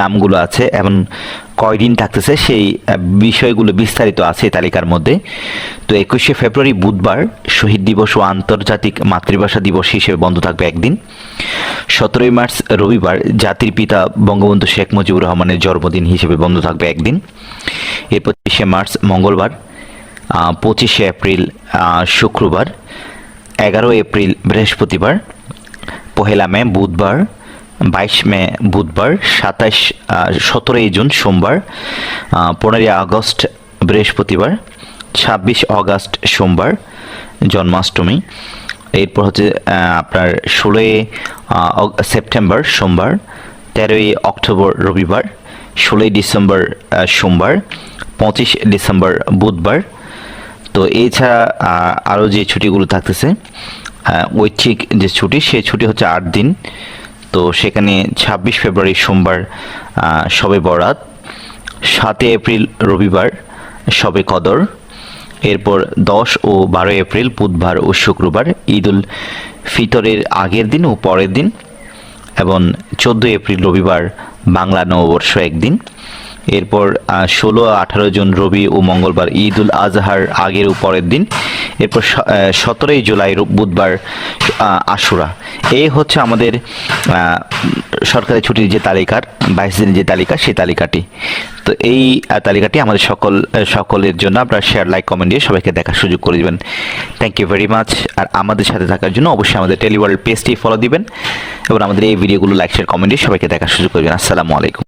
নামগুলো আছে এবং কয়দিন থাকতেছে, সেই বিষয়গুলো বিস্তারিত আছে এই তালিকার মধ্যে। তো একুশে ফেব্রুয়ারি বুধবার শহীদ দিবস ও আন্তর্জাতিক মাতৃভাষা দিবস হিসেবে বন্ধ থাকবে একদিন। সতেরোই মার্চ রবিবার জাতির পিতা বঙ্গবন্ধু শেখ মুজিবুর রহমানের জন্মদিন হিসেবে বন্ধ থাকবে একদিন। এর পঁচিশে মার্চ মঙ্গলবার পঁচিশে এপ্রিল শুক্রবার এগারো এপ্রিল বৃহস্পতিবার, পহেলা মে বুধবার বাইশ মে বুধবার সাতাশ সতেরোই জুন সোমবার পনেরোই আগস্ট বৃহস্পতিবার, ছাব্বিশ অগাস্ট সোমবার জন্মাষ্টমী। এরপর হচ্ছে আপনার ষোলোই সেপ্টেম্বর সোমবার, তেরোই অক্টোবর রবিবার, ষোলোই ডিসেম্বর সোমবার, পঁচিশ ডিসেম্বর বুধবার। তো এছাড়া আরও যে ছুটিগুলো থাকতেছে ঐচ্ছিক যে ছুটি সেই ছুটি হচ্ছে আট দিন। তো সেখানে ছাব্বিশ ফেব্রুয়ারি সোমবার শবে বরাত, সাতই এপ্রিল রবিবার শবে কদর, এরপর দশ ও বারো এপ্রিল বুধবার ও শুক্রবার ঈদ উল ফিতরের আগের দিন ও পরের দিন এবং চোদ্দোই এপ্রিল রবিবার বাংলা নববর্ষ একদিন। এরপর ষোলো আঠারো জুন রবি ও মঙ্গলবার ঈদ উল আজহার আগের ও পরের দিন। এরপর সতেরোই জুলাই বুধবার আশুরা। এই হচ্ছে আমাদের সরকারি ছুটির যে তালিকার, বাইশ দিনের যে তালিকা, সেই তালিকাটি। তো এই তালিকাটি আমাদের সকল সকলের জন্য আপনারা শেয়ার লাইক কমেন্ট দিয়ে সবাইকে দেখার সুযোগ করে দিবেন। থ্যাংক ইউ ভেরি মাচ আর আমাদের সাথে থাকার জন্য অবশ্যই আমাদের টেলিওয়ার্ল্ড পেজটি ফলো দিবেন। এবং আমাদের এই ভিডিওগুলো লাইক শেয়ার কমেন্ট দিয়ে সবাইকে দেখার সুযোগ করবেন আসসালামু আলাইকুম।